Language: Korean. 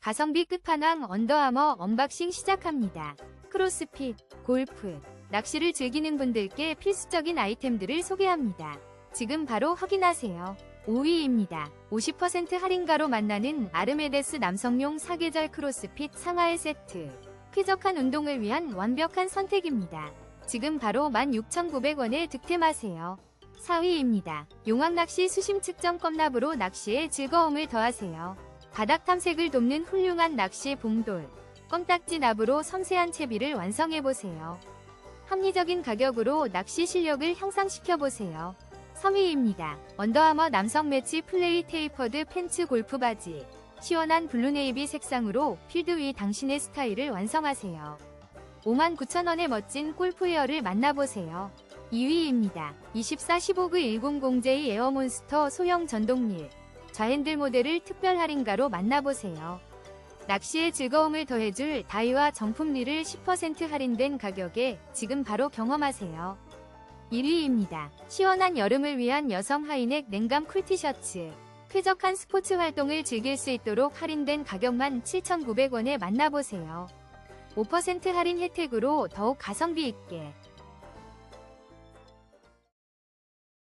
가성비 끝판왕 언더아머 언박싱 시작합니다. 크로스핏, 골프, 낚시를 즐기는 분들께 필수적인 아이템들을 소개합니다. 지금 바로 확인하세요. 5위입니다. 50% 할인가로 만나는 아르메데스 남성용 사계절 크로스핏 상하의 세트. 쾌적한 운동을 위한 완벽한 선택입니다. 지금 바로 16,900원에 득템하세요. 4위입니다. 용왕낚시 수심 측정 껌납으로 낚시에 즐거움을 더하세요. 바닥 탐색을 돕는 훌륭한 낚시 봉돌. 껌딱지 납으로 섬세한 채비를 완성해보세요. 합리적인 가격으로 낚시 실력을 향상시켜보세요. 3위입니다. 언더아머 남성 매치 플레이 테이퍼드 팬츠 골프 바지. 시원한 블루네이비 색상으로 필드 위 당신의 스타일을 완성하세요. 59,000원의 멋진 골프웨어를 만나보세요. 2위입니다. 24-15그 100J 에어몬스터 소형 전동릴. 좌핸들 모델을 특별 할인가로 만나보세요. 낚시의 즐거움을 더해줄 다이와 정품릴을 10% 할인된 가격에 지금 바로 경험하세요. 1위입니다. 시원한 여름을 위한 여성 하이넥 냉감 쿨티셔츠. 쾌적한 스포츠 활동을 즐길 수 있도록 할인된 가격만 7,900원에 만나보세요. 5% 할인 혜택으로 더욱 가성비 있게